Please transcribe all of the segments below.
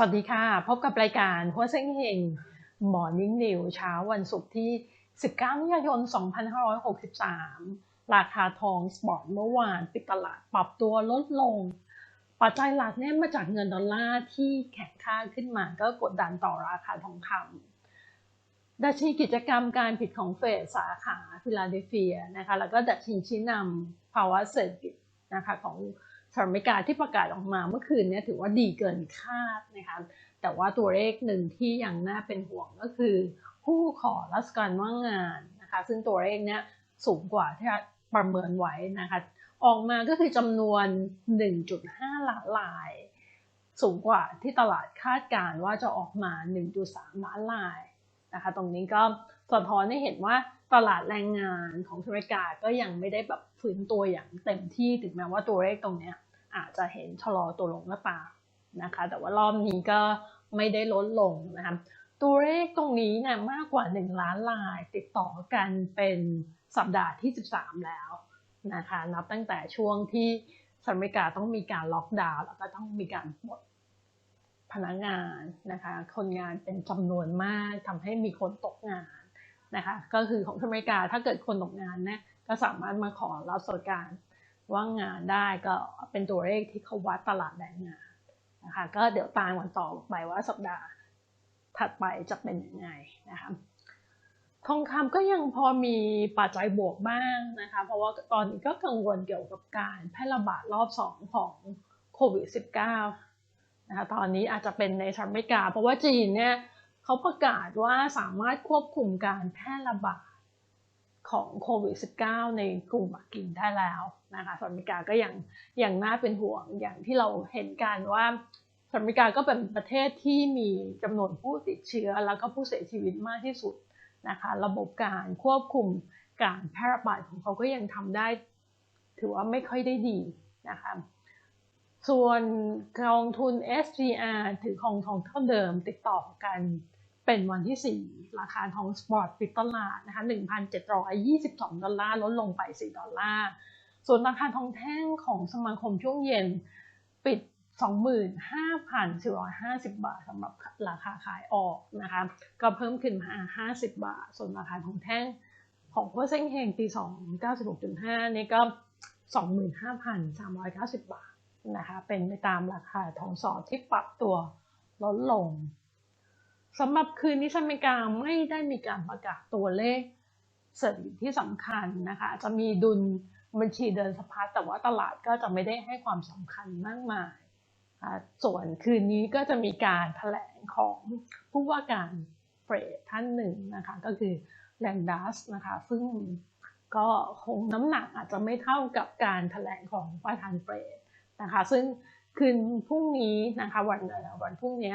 สวัสดีค่ะ พบกับรายการหัวเส้งเฮงหมอนิ่งนิวเช้าวันศุกร์ที่ 19มิถุนายน 2563 ราคาทองสปอร์ตเมื่อวานปิดตลาดปรับตัวลดลง ปัจจัยหลักเนี่ยมาจากเงินดอลลาร์ที่แข็งค่าขึ้นมาก็กดดันต่อราคาทองคำดัชนีกิจกรรมการผิดของเฟดสาขาฟิลาเดลเฟียนะคะแล้วก็ดัชนีชี้นำภาวะเศรษฐกิจนะคะของ สหรัฐอเมริกาที่ประกาศออกมาเมื่อคืนนี้ถือว่าดีเกินคาดนะคะแต่ว่าตัวเลขหนึ่งที่ยังน่าเป็นห่วงก็คือ ผู้ขอรัศการว่างงานนะคะซึ่งตัวเลขเนี้ยสูงกว่าที่ประเมินไว้นะคะออกมาก็คือจำนวน 1.5 ล้านลาย สูงกว่าที่ตลาดคาดการว่าจะออกมา 1.3 ล้านลายนะคะตรงนี้ก็สะท้อนให้เห็นว่าตลาดแรงงานของอเมริกาก็ยังไม่ได้แบบฟื้นตัวอย่างเต็มที่ถึงแม้ว่าตัวเลขตรงเนี้ย อาจจะเห็นชะลอตัวลงก็ตานะคะ แต่ว่ารอบนี้ก็ไม่ได้ลดลงนะคะตัวเลขตรงนี้เนี่ยมากกว่า 1 ล้านลายติดต่อกันเป็นสัปดาห์ที่ 13 แล้วนะคะนับตั้งแต่ช่วงที่สหรัฐอเมริกาต้องมีการล็อกดาวน์แล้วก็ต้องมีการปลดพนักงานนะคะคนงานเป็นจำนวนมากทำให้มีคนตกงานนะคะก็คือของอเมริกาถ้าเกิดคนตกงานเนี่ยก็สามารถมาขอรับสวัสดิการ ว่างงานได้ก็เป็นตัวเลขที่เขาวัดตลาดแรงงานนะคะก็เดี๋ยวตามกันต่อไปว่าสัปดาห์ถัดไปจะเป็นยังไงนะคะทองคำก็ยังพอมีปัจจัยบวกบ้างนะคะเพราะว่าตอนนี้ก็กังวลเกี่ยวกับการแพร่ระบาดรอบสองของโควิด -19 นะคะตอนนี้อาจจะเป็นในสหรัฐอเมริกา เพราะว่าจีนเนี่ยเขาประกาศว่าสามารถควบคุมการแพร่ระบาด ของโควิด -19 ในกลุ่มกกิ่งได้แล้วนะคะสหรัฐอเมริกาก็ยังยังน่าเป็นห่วงอย่างที่เราเห็นกันว่าสหรัฐอเมริกาก็เป็นประเทศที่มีจำนวนผู้ติดเชื้อ แล้วก็ผู้เสียชีวิตมากที่สุดนะคะระบบการควบคุมการแพร่ระบาดของเขาก็ยังทำได้ ถือว่าไม่ค่อยได้ดีนะคะส่วนกองทุน SGR ถือครองทองเท่าเดิมติดต่อกัน เป็นวันที่ 4 ราคาทองสปอร์ตปิดตลาดนะคะ1,722 ดอลลาร์ลดลงไป 4 ดอลลาร์ ส่วนราคาทองแท่งของสมาคมช่วงเย็นปิด 25,450 บาทสำหรับราคาขายออกนะคะ ก็เพิ่มขึ้นมา 50 บาท ส่วนราคาทองแท่งของเพัวเซ็งเฮงปี2 96.5 นี่ก็ 25,390 บาทนะคะ เป็นไปตามราคาทองสอดที่ปรับตัวลดลง สำหรับคืนนี้สหรัฐอเมริกาไม่ได้มีการประกาศตัวเลขเศรษฐกิจที่สำคัญนะคะ จะมีดุลบัญชีเดินสะพัดแต่ว่าตลาดก็จะไม่ได้ให้ความสำคัญมากมายส่วนคืนนี้ก็จะมีการถแถลงของผู้ว่าการเฟรดท่านหนึ่งนะคะ ก็คือแลนดัสนะคะ ซึ่งก็คงน้ำหนักอาจจะไม่เท่ากับการถแถลงของประธานเฟรดนะคะ ซึ่งคืนพรุ่งนี้นะคะวันวันพรุ่งนี้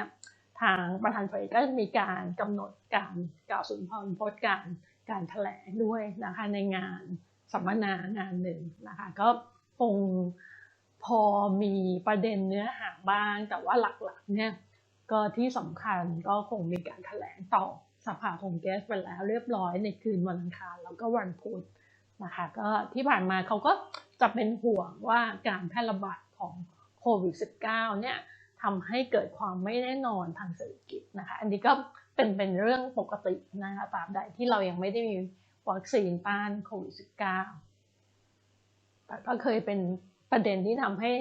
ทางประธานเฟดก็มีการกำหนดการกล่าวสุนทรพจน์การการแถลงด้วยนะคะในงานสัมมนางานหนึ่งนะคะก็คงพอมีประเด็นเนื้อหาบ้าง แต่ว่าหลักๆเนี่ยก็ที่สำคัญก็คงมีการแถลงต่อสภาคงเกสไปแล้วเรียบร้อยในคืนวันอังคารแล้วก็วันพุธนะคะก็ที่ผ่านมาเขาก็จะเป็นห่วงว่าการแพร่ระบาดของโควิด -19 เนี่ย ทำให้เกิดความไม่แน่นอนทางเศรษฐกิจนะคะ อันนี้ก็เป็นเป็นเรื่องปกตินะคะตามใดที่เรายังไม่ได้มีวัคซีนต้านโควิด -19 แต่ก็เคยเป็นประเด็นที่ทำให้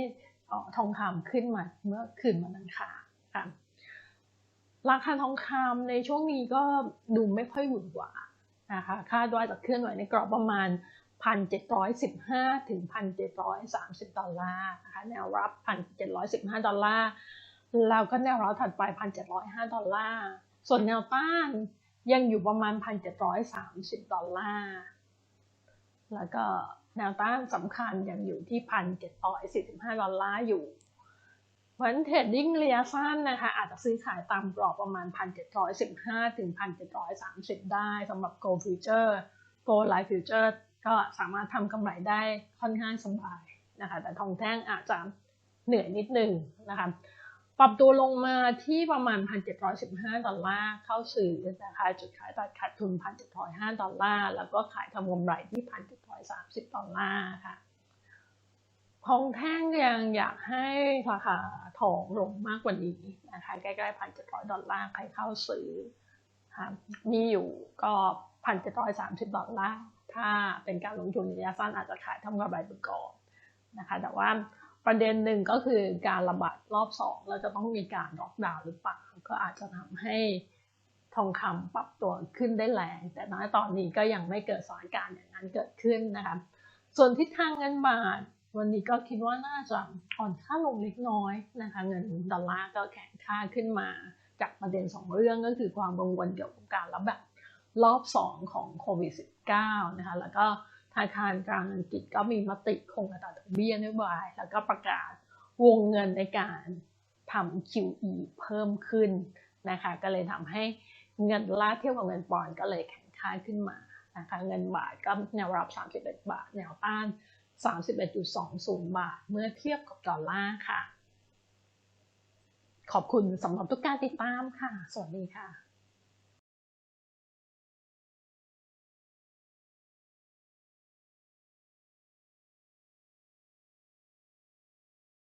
ทองคำขึ้นมาเมื่อคืนวันอังคารค่ะราคาทองคำในช่วงนี้ก็ดูไม่ค่อยหวุนหวานะคะคาดว่าจะเคลื่อนไหวในกรอบประมาณ 1,715 ถึง 1,730 ดอลลาร์นะคะแนวรับ 1,715 ดอลลาร์แล้วก็แนวรับถัดไป 1,705 ดอลลาร์ ส่วนแนวต้านยังอยู่ประมาณ 1,730 ดอลลาร์ แล้วก็แนวต้านสำคัญยังอยู่ที่ 1,745 ดอลลาร์อยู่เพราะฉะนั้นเทรดดิ้งระยะสั้นนะคะอาจจะซื้อขายตามกรอบประมาณ 1,715 ถึง 1,730 ได้สำหรับ Gold Future Gold Life Future ก็สามารถทำกำไรได้ค่อนข้างสบายนะคะ แต่ทองแท่งอาจจะเหนื่อยนิดนึงนะคะปรับตัวลงมาที่ประมาณ 1,715 ดอลลาร์เข้าสื่อนะคะจุดขายตัดขาดทุน 1,705 ดอลลาร์ แล้วก็ขายทำกำไรที่ 1,730 ดอลลาร์ค่ะทองแท่งยังอยากให้ราคาทองลงมากกว่านี้นะคะใกล้ๆพันเจ็ดอลลาร์ใครเข้าซื้อค่ะมีอยู่ก็พันเจ็ดร้อยสามสิบดอลลาร์ ถ้าเป็นการลงทุนระยะสั้นอาจจะขายทำกำไรไปก่อนนะคะแต่ว่าประเด็นหนึ่งก็คือการระบาดรอบสองเราจะต้องมีการล็อกดาวน์หรือเปล่าก็อาจจะทำให้ทองคำปรับตัวขึ้นได้แรง แต่ณตอนนี้ก็ยังไม่เกิดสถานการณ์อย่างนั้นเกิดขึ้นนะคะส่วนทิศทางเงินบาทวันนี้ก็คิดว่าน่าจะอ่อนค่าลงเล็กน้อยนะคะเงินดอลลาร์ก็แข็งค่าขึ้นมาจากประเด็นสองเรื่องก็คือความกังวลเกี่ยวกับการระบาด รอบสองของโควิด -19 นะคะ แล้วก็ธนาคารกลางอังกฤษก็มีมติคงอัตราดอกเบี้ยนโยบาย แล้วก็ประกาศวงเงินในการทำ QE เพิ่มขึ้นนะคะ ก็เลยทำให้เงินลาเทียบกับเงินปอนด์ก็เลยแข็งค่าขึ้นมานะคะเงินบาทก็แนวรับ 31 บาท แนวต้าน 31.20 บาท เมื่อเทียบกับดอลลาร์ค่ะ ขอบคุณสำหรับทุกการติดตามค่ะ สวัสดีค่ะ